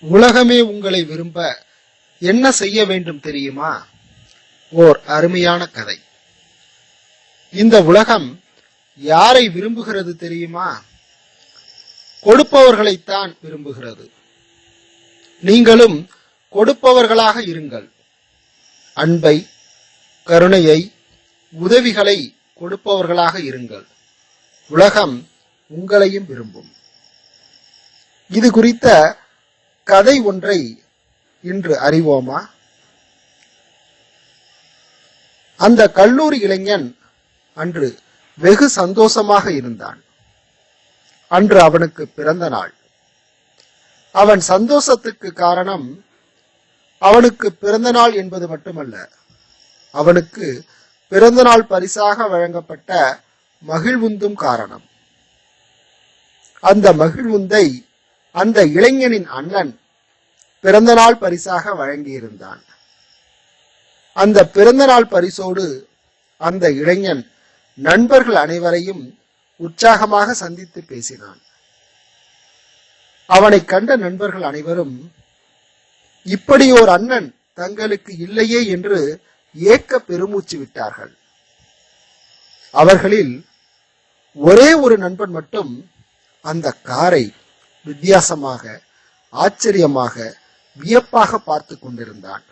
உலகமே உங்களை விரும்ப என்ன செய்ய வேண்டும் தெரியுமா? ஓர் அருமையான கதை. இந்த உலகம் யாரை விரும்புகிறது தெரியுமா? கொடுப்பவர்களைத்தான் விரும்புகிறது. நீங்களும் கொடுப்பவர்களாக இருங்கள். அன்பை கருணையை உதவிகளை கொடுப்பவர்களாக இருங்கள். உலகம் உங்களையும் விரும்பும். இது குறித்த கதை ஒன்றை இன்று அறிவோமா? அந்த கல்லூரி இளைஞன் அன்று வெகு சந்தோஷமாக இருந்தான். அன்று அவனுக்கு பிறந்த நாள். அவன் சந்தோஷத்துக்கு காரணம் அவனுக்கு பிறந்த நாள் என்பது மட்டுமல்ல அவனுக்கு பிறந்த நாள் பரிசாக வழங்கப்பட்ட மகிழ்வுந்தும் காரணம். அந்த மகிழ்வுந்தை அந்த இளைஞனின் அண்ணன் பிறந்தநாள் பரிசாக வழங்கியிருந்தான். அந்த பிறந்தநாள் பரிசோடு அந்த இளைஞன் நண்பர்கள் அனைவரையும் உற்சாகமாக சந்தித்து பேசினான். அவனை கண்ட நண்பர்கள் அனைவரும் இப்படி ஒரு அண்ணன் தங்களுக்கு இல்லையே என்று ஏக்க பெருமூச்சு விட்டார்கள். அவர்களில் ஒரே ஒரு நண்பன் மட்டும் அந்த காரை வித்தியாசமாக ஆச்சரியமாக வியப்பாக பார்த்து கொண்டிருந்தான்.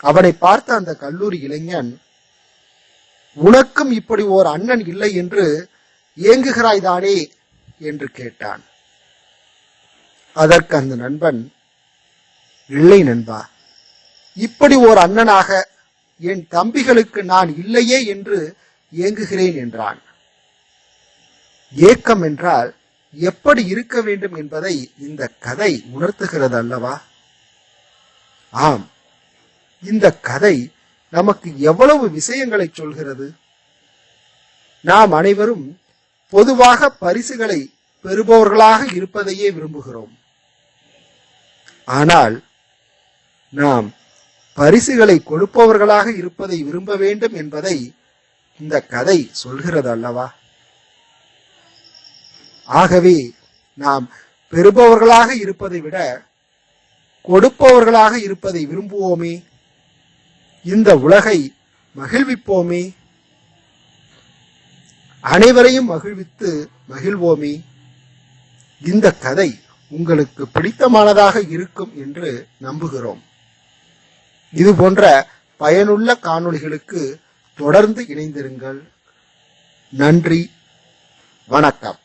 அவனை பார்த்த அந்த கல்லூரி இளைஞன் உனக்கும் இப்படி ஓர் அண்ணன் இல்லை என்று ஏங்குகிறாய்தானே? என்று கேட்டான். அதற்கு அந்த நண்பன் இல்லை நண்பா இப்படி ஓர் அண்ணனாக என் தம்பிகளுக்கு நான் இல்லையே என்று ஏங்குகிறேன் என்றான். ஏக்கம் என்றால் எப்படி இருக்க வேண்டும் என்பதை இந்த கதை உணர்த்துகிறது அல்லவா? ஆம். இந்த கதை நமக்கு எவ்வளவு விஷயங்களை சொல்கிறது? நாம் அனைவரும் பொதுவாக பரிசுகளை பெறுபவர்களாக இருப்பதையே விரும்புகிறோம். ஆனால் நாம் பரிசுகளை கொடுப்பவர்களாக இருப்பதை விரும்ப வேண்டும் என்பதை இந்த கதை சொல்கிறது அல்லவா? ஆகவே நாம் பெறுபவர்களாக இருப்பதை விட கொடுப்பவர்களாக இருப்பதை விரும்புவோமே? இந்த உலகை மகிழ்விப்போமே? அனைவரையும் மகிழ்வித்து மகிழ்வோமே? இந்த கதை உங்களுக்கு பிடித்தமானதாக இருக்கும் என்று நம்புகிறோம். இது போன்ற பயனுள்ள காணொளிகளுக்கு தொடர்ந்து இணைந்திருங்கள். நன்றி. வணக்கம்.